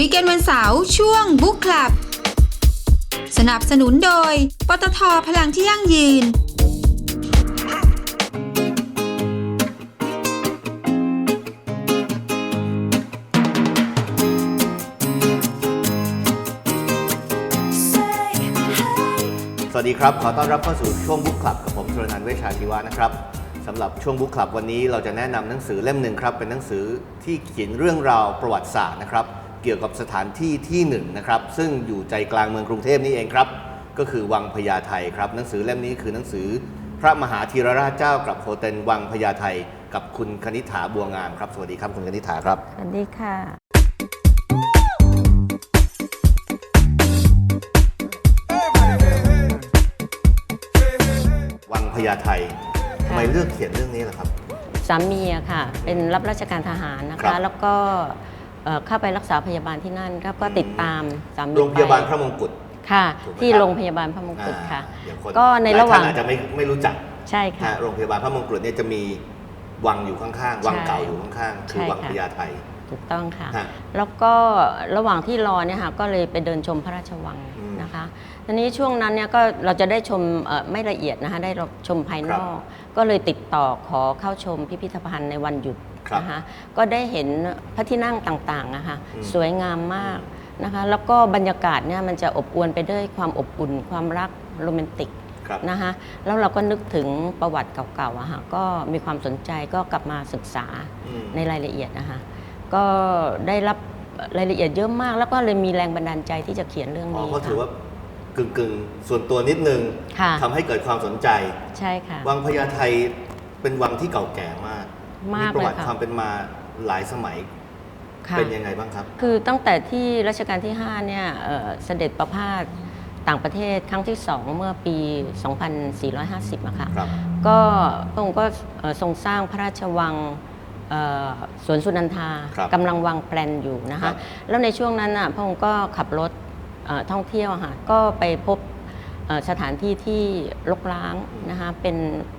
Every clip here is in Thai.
คุยกันวันเสาร์ช่วงบุ๊ k คลับ สนับสนุนโดย ปตทพลังที่ยั่งยืน สวัสดีครับ ขอต้อนรับเข้าสู่ช่วงบุ๊กคลับกับผมชลนันท์เวชชาชีวะนะครับสำหรับช่วงบุ๊กคลับวันนี้เราจะแนะนำหนังสือเล่มหนึ่งครับ เป็นหนังสือที่เขียนเรื่องราวประวัติศาสตร์นะครับ เกี่ยวกับสถานที่ที่หนึ่งนะครับซึ่งอยู่ใจกลางเมืองกรุงเทพนี่เองครับ ก็คือวังพญาไทครับหนังสือเล่มนี้คือหนังสือ พระมหาธีรราชเจ้ากับโฮเทลวังพญาไทกับคุณคณิษฐาบัวงามครับ สวัสดีครับคุณคณิษฐาครับ สวัสดีค่ะ วังพญาไททำไมเลือกเขียนเรื่องนี้ล่ะครับ สามีอะค่ะ เป็นรับราชการทหารนะครัคะ บแล้วก็ เอ่อเข้าไปรักษาพยาบาลที่นั่นครับก็ติดตามสามีโรงพยาบาลไปพระมงกุฎ ค่ะ ถูกไหมที่ครับ โรงพยาบาลพระมงกุฎค่ะ อ่าเดี๋ยวคนก็ในระหว่าง ลยท่นอาจจะไม่ไม่รู้จักใช่ค่ะ นะโรงพยาบาลพระมงกุฎเนี่ยจะมีวังอยู่ข้างๆวังใช่เก่าอยู่ข้างๆคือใช่วังค่ะ พญาไทถูกต้องค่ะ ฮะ แล้วก็ระหว่างที่รอเนี่ยค่ะก็เลยไปเดินชมพระราชวังอืมนะคะทีนี้ช่วงนั้นเนี่ยก็เราจะได้ชมเอ่อไม่ละเอียดนะคะได้ชมภายนอก ก็เลยติดต่อขอเข้าชมพิพิธภัณฑ์ในวันหยุดครับ นะคะก็ได้เห็นพระที่นั่งต่างๆนะคะอืมสวยงามมากนะคะแล้วก็บรรยากาศเนี่ยมันจะอบอวลไปด้วยความอบอุ่น ความรักโรแมนติกครับนะคะแล้วเราก็นึกถึงประวัติเก่าๆอะค่ะก็มีความสนใจก็กลับมาศึกษาอืมในรายละเอียดนะคะก็ได้รับรายละเอียดเยอะมาก แล้วก็เลยมีแรงบันดาลใจที่จะเขียนเรื่องอ๋อนี้ก็ถือค่ะว่ากึ่งๆ ส่วนตัวนิดนึงค่ะทำให้เกิดความสนใจใช่ค่ะวังพญาไทเป็นวังที่เก่าแก่มาก มากประวัติเลยค่ะความเป็นมาหลายสมัยค่ะ เป็นยังไงบ้างครับ คือตั้งแต่ที่รัชกาลที่ 5 เนี่ยเอ่อเสด็จประพาสต่างประเทศครั้งที่ 2 เมื่อปี 2450อะค่ะ ครับ ก็พระองค์ก็เอ่อทรงสร้างพระราชวังเอ่อสวนสุนันทาครับกำลังวางแปลนอยู่นะครัคะ บ แล้วในช่วงนั้นน่ะพระองค์ก็ขับรถเอ่อท่องเที่ยวอะค่ะก็ไปพบเอ่อ สถานที่ที่รกร้างนะคะเป็น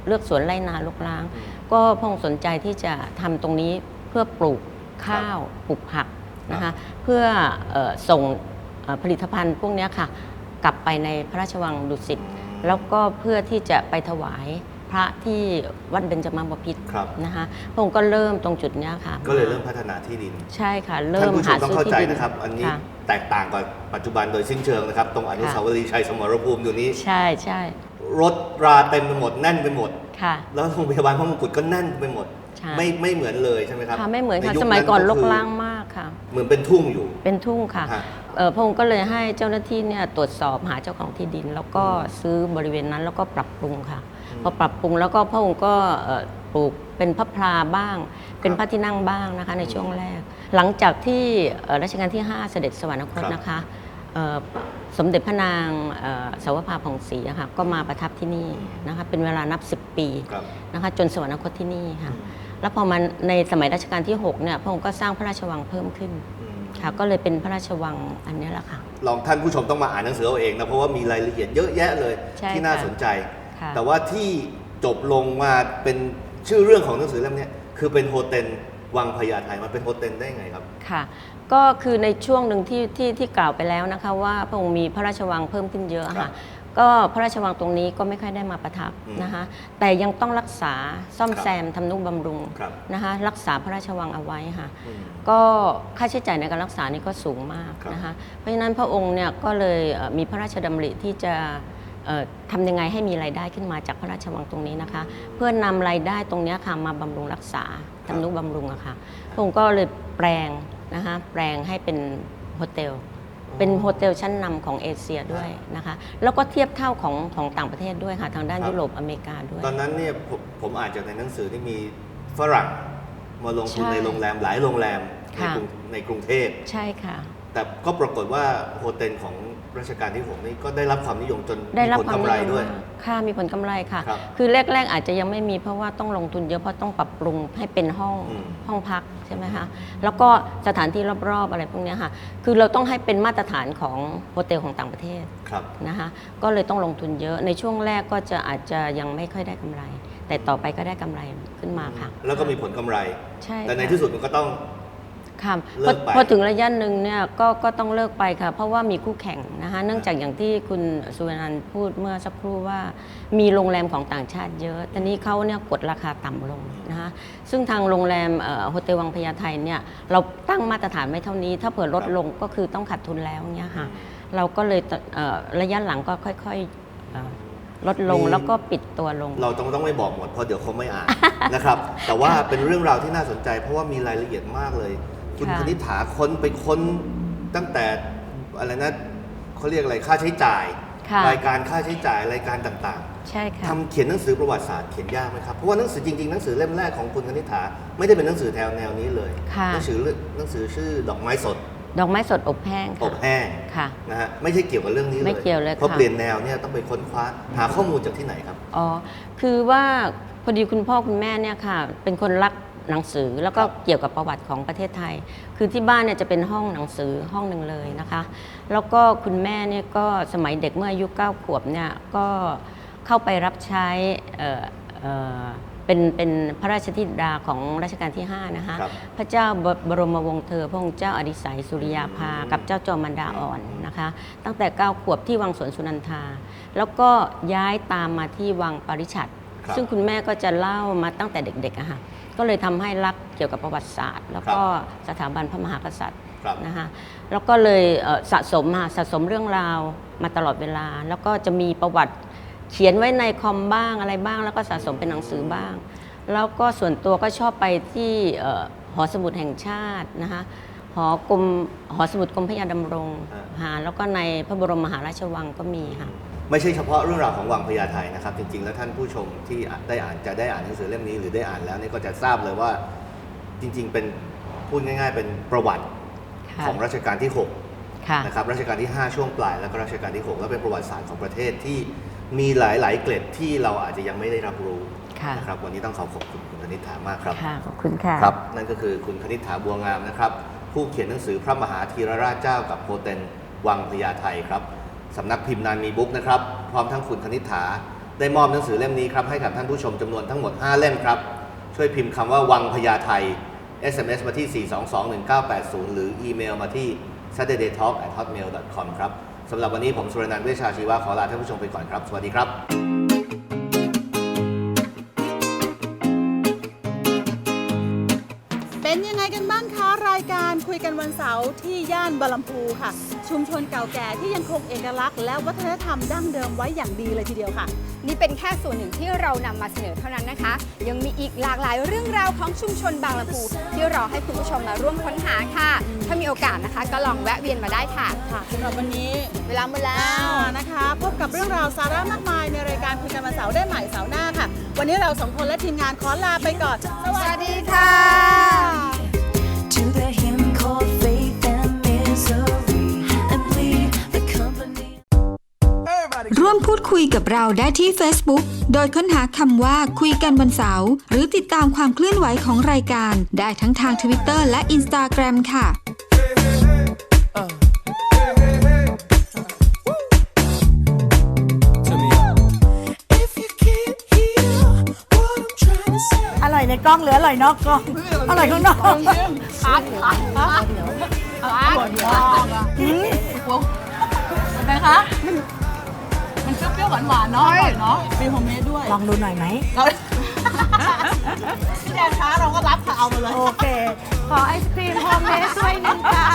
เลือกสวนไร่นารกร้าง ก็พระองค์สนใจที่จะทำตรงนี้เพื่อปลูกข้าวปลูกผักนะคะเพื่อเออส่งเอ่อผลิตภัณฑ์พวกเนี้ยค่ะ กลับไปในพระราชวังดุสิตแล้วก็เพื่อที่จะไปถวาย พระที่วัดเบญจมาบพิตรครับ นะคะพระองค์ก็เริ่มตรงจุดเนี้ยค่ะก็เลยเริ่มพัฒนาที่ดินใช่ค่ะ เริ่ท่านมผู้ชหามต้องซื้อเข้าที่ใจดินนะครับ อันนี้ค่ะ แตกต่างกับปัจจุบันโดยสิ้นเชิงนะครับ ตรงอนุสาวรีย์ชัยสมรภูมิอยู่นี้ ใช่ใช่รถราเต็มไปหมดแน่นไปหมด ค่ะ แล้วโรงพยาบาลพระมงกุฎก็แน่นไปหมด ใช่ ไม่ไม่เหมือนเลยใช่ไหมครับค่ะไม่เหมือนค่ะใยุคสมัยก่อนรกคืร้างมากค่ะ เหมือนเป็นทุ่งอยู่ เป็นทุ่งค่ะ ฮะเอ่อ พระองค์ก็เลยให้เจ้าหน้าที่เนี่ยตรวจสอบหาเจ้าของที่ดิน แล้วก็ซื้อบริเวณนั้นแล้วก็ปรับปรุงค่ะพอปรับปรุงแล้วก็พระองค์ก็เอ่อปลูกเป็นพระพลาบ้าง เป็นพระที่นั่งบ้างนะคะในช่วงแรก หลังจากที่เอ่อรัชกาลที่ 5 เสด็จสวรรคตนะคะเอ่อสมเด็จพระนางเอ่อสาวภาพผ่องศรีอะค่ะก็มาประทับที่นี่นะคะเป็นเวลานับ 10 ปีครับนะคะจนสวรรคตที่นี่ค่ะแล้วพอมาในสมัยรัชกาลที่6เนี่ยพระองค์ก็สร้างพระราชวังเพิ่มขึ้นอืม ค่ะก็เลยเป็นพระราชวังอันเนี้ยแหละค่ะ ลองท่านผู้ชมต้องมาอ่านหนังสือเอาเองนะเพราะว่ามีรายละเอียดเยอะแยะเลยใช่ที่น่าค่ะสนใจ ค่ะ แต่ว่าที่จบลงมาเป็นชื่อเรื่องของหนังสือเล่มเนี้ยคือเป็นโฮเทลวังพญาไทมันเป็นโฮเทลได้ไงครับ ค่ะ ก็คือในช่วงหนึ่งที่ที่ที่กล่าวไปแล้วนะคะ ว่าพระองค์มีพระราชวังเพิ่มขึ้นเยอะครัค่ะ บ ก็พระราชวังตรงนี้ก็ไม่ค่อยได้มาประทับอืมนะคะแต่ยังต้องรักษาซ่อมครับ แซมทำนุบำรุงครับนะคะรักษาพระราชวังเอาไว้ค่ะ อืม ก็ค่าใช้จ่ายในการรักษานี่ก็สูงมากครับนะคะเพราะฉะนั้นพระองค์เนี่ยก็เลยเอ่อมีพระราชดำริที่จะเอ่อทำยังไงให้มีรายได้ขึ้นมาจากพระราชวังตรงนี้นะคะ เพื่อนำรายได้ตรงเนี้ยค่ะมาบำรุงรักษาครับ ทำนุบำรุงอะค่ะพระองค์ก็เลยแปลงนะคะแปลงให้เป็นโฮเทล เป็นโฮเทลชั้นนำของเอเชียด้วยนะคะแล้วก็เทียบเท่าของของต่างประเทศด้วยค่ะทางด้านครับยุโรปอเมริกาด้วย ตอนนั้นเนี่ยผมผมอ่านจากในหนังสือที่มีฝรั่งมาลงทุนใช่ในโรงแรมหลายโรงแรมในค่ะกรุงในกรุงเทพใช่ค่ะ แต่ก็ปรากฏว่าโฮเทลของ รัชกาลที่6นี่ก็ได้รับความนิยมจนได้มีรับผลความกำนิไรยมด้วยมากค่ะมีผลกำไรค่ะครับคือแรก ๆ อาจจะยังไม่มีเพราะว่าต้องลงทุนเยอะเพราะต้องปรับปรุงให้เป็นห้องอืม ห้องพักใช่ไหมคะแล้วก็สถานที่รอบๆอะไรพวกเนี้ยค่ะ คือเราต้องให้เป็นมาตรฐานของโฮเทลของต่างประเทศครับ นะคะก็เลยต้องลงทุนเยอะในช่วงแรกก็จะอาจจะยังไม่ค่อยได้กำไร แต่ต่อไปก็ได้กำไรขึ้นมาค่ะแล้วก็มีผลกำไร ใช่แต่ในค่ะ ที่สุดมันก็ต้อง ค่ะเลิพอกไป พอถึงระยะหนึ่งเนี่ยก็ก็ต้องเลิกไปค่ะ เพราะว่ามีคู่แข่งนะคะเนื่องจากอย่างที่คุณสุวรรณพูดเมื่อสักครู่ว่า มีโรงแรมของต่างชาติเยอะตอนนี้เขาเนี่ยกดราคาต่ำลงนะคะซึ่งทางโรงแรมเอ่อโฮเทลวังพญาไทเนี่ยเราตั้งมาตรฐานไว้เท่านี้ ถ้าเผื่อลดลงก็คือต้องขาดทุนแล้วเนี่ยค่ะเราก็เลยเอ่อระยะหลังก็ค่อยๆเอ่อลดลงมี แล้วก็ปิดตัวลง เราต้องต้องไม่บอกหมดเพราะเดี๋ยวเขาไม่อ่าน นะครับ แต่ว่าเป็นเรื่องราวที่น่าสนใจ เพราะว่ามีรายละเอียดมากเลย คุณค่ะ คณิษฐาค้นไปค้นตั้งแต่อะไรนะเขาเรียกอะไรค่าใช้จ่าย ค่ะ รายการค่าใช้จ่ายรายการต่างใช่ๆค่ะ ทำเขียนหนังสือประวัติศาสตร์เขียนยากไหมครับเพราะว่าหนังสือจริงๆหนังสือเล่มแรกของคุณคณิษฐาไม่ได้เป็นหนังสือแนวแนวนี้เลยค่ะ หนังสือเรื่องหนังสือชื่อดอกไม้สดดอกไม้สดอบแห้งอค่ะบแห้งค่ะ นะฮะไม่ใช่เกี่ยวกับเรื่องนี้เลยไม่เกี่ยวเลยเพราะค่ะ เปลี่ยนแนวเนี่ยต้องไปค้นคว้าหาข้อมูลจากที่ไหนครับ อ๋อ คือว่าพอดีคุณพ่อคุณแม่เนี่ยค่ะ เป็นคนรัก หนังสือแล้วก็ครับเกี่ยวกับประวัติของประเทศไทย คือที่บ้านเนี่ยจะเป็นห้องหนังสือห้องหนึ่งเลยนะคะ แล้วก็คุณแม่เนี่ยก็สมัยเด็กเมื่ออายุ9ขวบเนี่ยก็เข้าไปรับใช้เอ่อเอ่อเป็นเป็นพระราชธิดาของรัชกาลที่ 5 นะคะครับพระเจ้าบรมวงศ์เธอ พระองค์เจ้าอดิศัยสุริยาภาอืมกับเจ้าจอมันดาอ่อนนะคะ ตั้งแต่ 9 ขวบที่วังสวนสุนันทา แล้วก็ย้ายตามมาที่วังปริชัดครับซึ่งคุณแม่ก็จะเล่ามาตั้งแต่เด็กๆอะค่ะ ก็เลยทำให้รักเกี่ยวกับประวัติศาสตร์ แล้วก็สถาบันพระมหากษัตริย์ครับนะคะแล้วก็เลยเอ่อสะสมมาสะสมเรื่องราวมาตลอดเวลา แล้วก็จะมีประวัติเขียนไว้ในคอมบ้างอะไรบ้าง แล้วก็สะสมเป็นหนังสือบ้าง แล้วก็ส่วนตัวก็ชอบไปที่เอ่อหอสมุดแห่งชาตินะคะหอกรมหอสมุดกรมพระยาดำรงอ่าหาแล้วก็ในพระบรมมหาราชวังก็มีค่ะ ไม่ใช่เฉพาะเรื่องราวของวังพญาไทนะครับ จริง ๆ แล้วท่านผู้ชมที่ได้อ่านจะได้อ่านหนังสือเล่มนี้หรือได้อ่านแล้วเนี่ยก็จะทราบเลยว่าจริง ๆ เป็นพูดง่าย ๆ เป็นประวัติค่ะของรัชกาลที่ค่ะ6นะครับรัชกาลที่ 5 ช่วงปลายแล้วก็รัชกาลที่ 6 แล้วเป็นประวัติศาสตร์ของประเทศที่มีหลาย ๆ เกร็ดที่เราอาจจะยังไม่ได้รับรู้ค่ะนะครับวันนี้ต้องขอขอบคุณคุณคณิษฐามากครับ ค่ะ ขอบคุณค่ะ ครับ นั่นก็คือคุณคณิษฐาบัวงามนะครับ ผู้เขียนหนังสือพระมหาธีรราชเจ้ากับโฮเทนวังพญาไทครับ สำนักพิมพ์นานมีบุ๊กนะครับ พร้อมทั้งคุณคณิษฐา ได้มอบหนังสือเล่มนี้ครับให้กับท่านผู้ชมจำนวนทั้งหมด 5 เล่มครับ ช่วยพิมพ์คำว่าวังพญาไท SMS มาที่ 4221980 หรืออีเมลมาที่ saturdaytalk at hotmail com ครับสำหรับวันนี้ผมสุรนันท์เวชชาชีวะขอลาท่านผู้ชมไปก่อนครับ สวัสดีครับ ยการคุยกันวันเสาร์ที่ย่านบารมพูค่ะ ชุมชนเก่าแก่ที่ยังคงเอกลักษณ์ และวัฒนธรรมดั้งเดิมไว้อย่างดีเลยทีเดียวค่ะ นี่เป็นแค่ส่วนหนึ่งที่เรานำมาเสนอเท่านั้นนะคะ ยังมีอีกหลากหลายเรื่องราวของชุมชนบางลำพูที่รอให้คุณผู้ชมมาร่วมค้นหาค่ะ ถ้ามีโอกาสนะคะ ก็ลองแวะเวียนมาได้ค่ะ ค่ะสำหรับวันนี้เวลาหมดแล้ว อ่านะคะ พบกับเรื่องราวสาระมากมายในรายการคุยกันวันเสาร์ได้ใหม่เสาร์หน้าค่ะ วันนี้เราสองคนและทีมงานขอลาไปก่อน สวัสดีค่ะ to the hymn ร่วมพูดคุยกับเราได้ที่ Facebook โดยค้นหาคำว่าคุยกันวันเสาร์หรือติดตามความเคลื่อนไหวของรายการ ได้ทั้งทาง Twitter และ Instagram ค่ะ if you can't hear what I'm trying to say อร่อยในกล้องหรืออร่อยนอกกล้อง อร่อยข้างนอกเป็นไงคะ มันเปรี้ยวๆหวานๆเนาะอร่อยเนาะมีโฮมเมดด้วยลองดูหน่อยไหม เรา พี่แดนคะเราก็รับค่ะเอามาเลย โอเค ขอไอศครีมโฮมเมดด้วยหนึงค่ะ